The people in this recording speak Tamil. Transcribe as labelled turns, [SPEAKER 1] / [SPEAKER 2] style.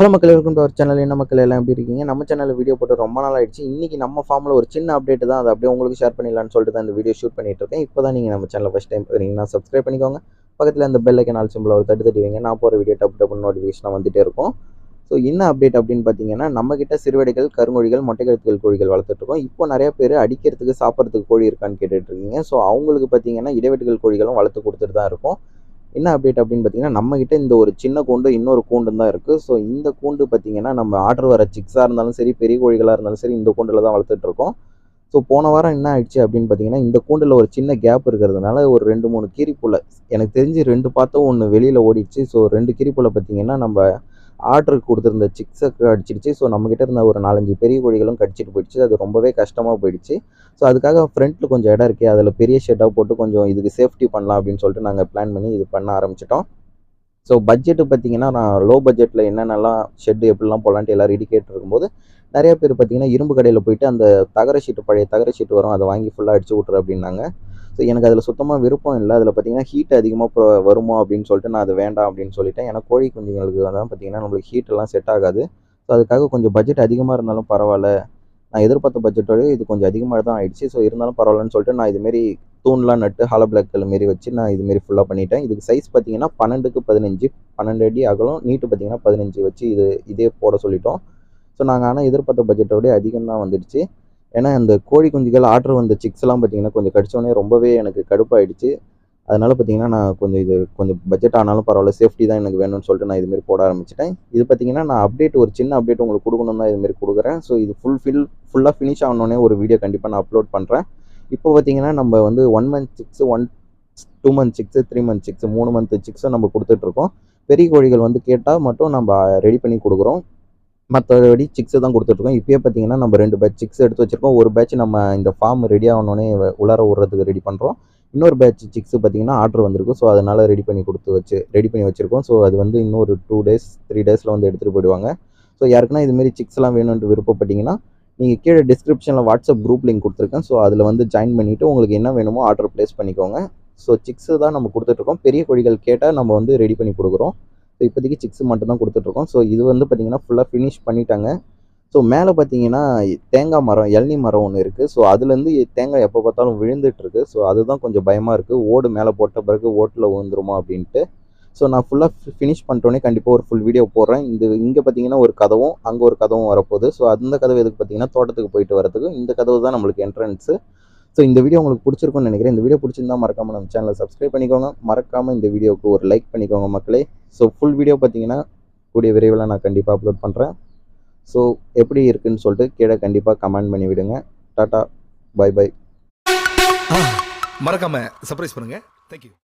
[SPEAKER 1] ஹலோ மக்கள் வெல்கம் டு அவர் சேனல் என்ன மக்கள் எல்லாம் எப்படி இருக்கீங்க? நம்ம சேனலில் வீடியோ போட்டு ரொம்ப நாள் ஆயிடுச்சு. இன்றைக்கி நம்ம ஃபார்மில் ஒரு சின்ன அப்டேட் தான். அதை அப்படியே உங்களுக்கு ஷேர் பண்ணிடலாம்னு சொல்லிட்டு தான் இந்த வீடியோ ஷூட் பண்ணிட்டு இருக்கேன். இப்போ தான் நீங்கள் நம்ம சேனலில் ஃபஸ்ட் டைம் வரீங்கன்னா சப்ஸ்கிரைப் பண்ணிக்கோங்க. பக்கத்தில் அந்த பெல் ஐக்கன் ஆல் சிம்பிள் ஒரு தட்டு தட்டி வைங்க. நான் போகிற வீடியோ டப்பு டப்பு நோட்டிஃபிகேஷனாக வந்துட்டே இருக்கும். ஸோ என்ன அப்டேட் அப்படின்னு பார்த்தீங்கன்னா நம்மக்கிட்ட சிறுவடைகள் கருங்கோழிகள் மொட்டைக்கழுத்துகள் கோழிகள் வளர்த்துட்ருக்கோம் இப்போ நிறைய பேர் அடிக்கிறதுக்கு சாப்பிட்றதுக்கு கோழி இருக்கான்னு கேட்டுட்ருக்கீங்க ஸோ அவங்களுக்கு பார்த்தீங்கன்னா இடைவெட்டுகள் கோழிகளும் வளர்த்து கொடுத்துட்டு தான் இருக்கும். என்ன அப்டேட் அப்படின்னு பார்த்தீங்கன்னா நம்மக்கிட்ட இந்த ஒரு சின்ன கூண்டு இன்னொரு கூண்டு தான் இருக்குது ஸோ இந்த கூண்டு பார்த்தீங்கன்னா நம்ம ஆர்டர் வர சிக்ஸாக இருந்தாலும் சரி பெரிய கோழிகளாக இருந்தாலும் சரி இந்த கூண்டில் தான் வளர்த்துட்டு இருக்கோம். ஸோ போன வாரம் என்ன ஆயிடுச்சு அப்படின்னு பார்த்தீங்கன்னா இந்த கூண்டில் ஒரு சின்ன கேப் இருக்கிறதுனால ஒரு ரெண்டு மூணு கீரிப்புள்ள எனக்கு தெரிஞ்சு ரெண்டு பார்த்தோம் ஒன்று வெளியில் ஓடிடுச்சு. ஸோ ரெண்டு கீரிப்புள்ள பார்த்தீங்கன்னா நம்ம ஆர்டருக்கு கொடுத்துருந்த சிக்ஸை கடிச்சிடுச்சு. ஸோ நம்மக்கிட்ட இருந்த ஒரு நாலஞ்சு பெரிய கோழிகளும் கடிச்சிட்டு போயிடுச்சு. அது ரொம்பவே கஷ்டமாக போயிடுச்சு. ஸோ அதுக்காக ஃப்ரண்ட்டில் கொஞ்சம் இடம் இருக்குது அதில் பெரிய ஷெட்டாக போட்டு கொஞ்சம் இதுக்கு சேஃப்டி பண்ணலாம் அப்படின்னு சொல்லிட்டு நாங்கள் பிளான் பண்ணி இது பண்ண ஆரம்பிச்சிட்டோம். ஸோ பட்ஜெட்டு பார்த்தீங்கன்னா நான் லோ பட்ஜெட்டில் என்னென்னலாம் ஷெட்டு எப்படிலாம் போடலான்ட்டு எல்லோரும் இடி கேட்டுருக்கும்போது நிறைய பேர் பார்த்தீங்கன்னா இரும்பு கடையில் போயிட்டு அந்த தகர ஷீட்டு பழைய தகர ஷீட்டு வரும். அதை வாங்கி ஃபுல்லாக அடிச்சு விட்ரு அப்படின்னாங்க. எனக்கு அதில் சுத்தமாக விருப்பம் இல்லை. அதில் பார்த்தீங்கன்னா ஹீட் அதிகமாக வருமா அப்படின்னு சொல்லிட்டு நான் அது வேண்டாம் அப்படின்னு சொல்லிட்டேன். ஏன்னா கோழி குஞ்சுங்களுக்கு தான் பார்த்தீங்கன்னா நம்மளுக்கு ஹீட் எல்லாம் செட் ஆகாது. ஸோ அதுக்காக கொஞ்சம் பட்ஜெட் அதிகமாக இருந்தாலும் பரவாயில்ல. நான் எதிர்பார்த்த பட்ஜெட்டோட இது கொஞ்சம் அதிகமாக தான் ஆயிடுச்சு. ஸோ இருந்தாலும் பரவாயில்லன்னு சொல்லிட்டு நான் இதுமாரி தூண்லாம் நட்டு ஹாலோ பிளாக் மாரி வச்சு நான் இதுமாரி ஃபுல்லாக பண்ணிட்டேன். இதுக்கு சைஸ் பார்த்தீங்கன்னா பன்னெண்டுக்கு பதினஞ்சு பன்னெண்டு அடி அகலம் நீட்டு பார்த்தீங்கன்னா பதினஞ்சு வச்சு இது இதே போட சொல்லிட்டோம். ஸோ நாங்கள் ஆனால் எதிர்பார்த்த பட்ஜெட்டோடய அதிகம் தான் வந்துடுச்சு. ஏன்னா அந்த கோழி குஞ்சுகள் ஆர்டர் வந்த சிக்ஸ்லாம் பார்த்தீங்கன்னா கொஞ்சம் கடிச்சோடனே ரொம்பவே எனக்கு கடுப்பாயிடுச்சு. அதனால் பார்த்தீங்கன்னா நான் கொஞ்சம் இது கொஞ்சம் பட்ஜெட் ஆனாலும் பரவாயில்ல சேஃப்டி தான் எனக்கு வேணும்னு சொல்லிட்டு நான் இதுமாரி போட ஆரம்பிச்சிட்டேன். இது பார்த்தீங்கன்னா நான் அப்டேட் ஒரு சின்ன அப்டேட் உங்களுக்கு கொடுக்கணும் தான் இதுமாரி கொடுக்குறேன். ஸோ இது ஃபுல் ஃபில் ஃபுல்லாக ஃபினிஷ் ஆகணுன்னே ஒரு வீடியோ கண்டிப்பாக நான் அப்லோட் பண்ணுறேன் இப்போ பார்த்தீங்கன்னா நம்ம வந்து one month six one two month six three month six மூணு மந்த் சிக்ஸும் நம்ம கொடுத்துட்ருக்கோம் பெரிய கோழிகள் வந்து கேட்டால் மட்டும் நம்ம ரெடி பண்ணி கொடுக்குறோம். மற்றபடி சிக்ஸு தான் கொடுத்துட்ருக்கோம். இப்போயே பார்த்தீங்கன்னா நம்ம ரெண்டு பேட்ச் சிக்ஸ் எடுத்து வச்சுருக்கோம். ஒரு பேட்ச் நம்ம இந்த ஃபார்ம் ரெடி ஆகணுன்னே உள்ளார விட்றதுக்கு ரெடி பண்ணுறோம் இன்னொரு பேட்ச் சிக்ஸு பார்த்தீங்கன்னா ஆர்டர் வந்திருக்கும் ஸோ அதனால் ரெடி பண்ணி கொடுத்து வச்சு ரெடி பண்ணி வச்சுருக்கோம். ஸோ அது வந்து இன்னொரு டூ டேஸ் த்ரீ டேஸில் வந்து எடுத்துகிட்டு போயிடுவாங்க. ஸோ யாருக்குன்னா இதுமாரி சிக்ஸ்லாம் வேணும்னு விருப்பப்பட்டிங்கன்னா நீங்கள் கீழே டிஸ்கிரிப்ஷனில் வாட்ஸ்அப் குரூப் லிங்க் கொடுத்துருக்கேன். ஸோ அதில் வந்து ஜாயின் பண்ணிவிட்டு உங்களுக்கு என்ன வேணுமோ ஆர்டர் ப்ளேஸ் பண்ணிக்கோங்க. ஸோ சிக்ஸு தான் நம்ம கொடுத்துட்ருக்கோம். பெரிய கோழிகள் கேட்டால் நம்ம வந்து ரெடி பண்ணி கொடுக்குறோம். ஸோ இப்போதைக்கு சிக்ஸ் மட்டும் தான் கொடுத்துட்ருக்கோம். ஸோ இது வந்து பார்த்திங்கன்னா ஃபுல்லாக ஃபினிஷ் பண்ணிட்டாங்க. ஸோ மேலே பார்த்தீங்கன்னா தேங்காய் மரம் இளநி மரம் ஒன்று இருக்குது ஸோ அதுலேருந்து தேங்காய் எப்போ பார்த்தாலும் விழுந்துட்டுருக்கு ஸோ அதுதான் கொஞ்சம் பயமாக இருக்குது ஓடு மேலே போட்ட பிறகு ஓட்டில் விழுந்துருமா அப்படின்ட்டு. ஸோ நான் ஃபுல்லாக ஃபினிஷ் பண்ணிட்டோன்னே கண்டிப்பாக ஒரு ஃபுல் வீடியோ போடுறேன். இந்த இங்கே பார்த்தீங்கன்னா ஒரு கதவும் அங்கே ஒரு கதவும் வரப்போகுது. ஸோ அந்த கதவு எதுக்கு பார்த்தீங்கன்னா தோட்டத்துக்கு போயிட்டு வரதுக்கு இந்த கதவு தான் நம்மளுக்கு என்ட்ரன்ஸு ஸோ இந்த வீடியோ உங்களுக்கு பிடிச்சிருக்கும்னு நினைக்கிறேன். இந்த வீடியோ பிடிச்சிருந்தா மறக்காமல் நம்ம சேனலை சப்ஸ்கிரைப் பண்ணிக்கோங்க. மறக்காமல் இந்த வீடியோவுக்கு ஒரு லைக் பண்ணிக்கோங்க மக்களே. ஸோ ஃபுல் வீடியோ பார்த்தீங்கன்னா கூடிய விரைவில் நான் கண்டிப்பாக அப்லோட் பண்ணுறேன் ஸோ எப்படி இருக்குன்னு சொல்லிட்டு கீழே கண்டிப்பாக கமெண்ட் பண்ணி விடுங்க. டாட்டா பை பை
[SPEAKER 2] மறக்காம சர்ப்ரைஸ் பண்ணுங்க. Thank you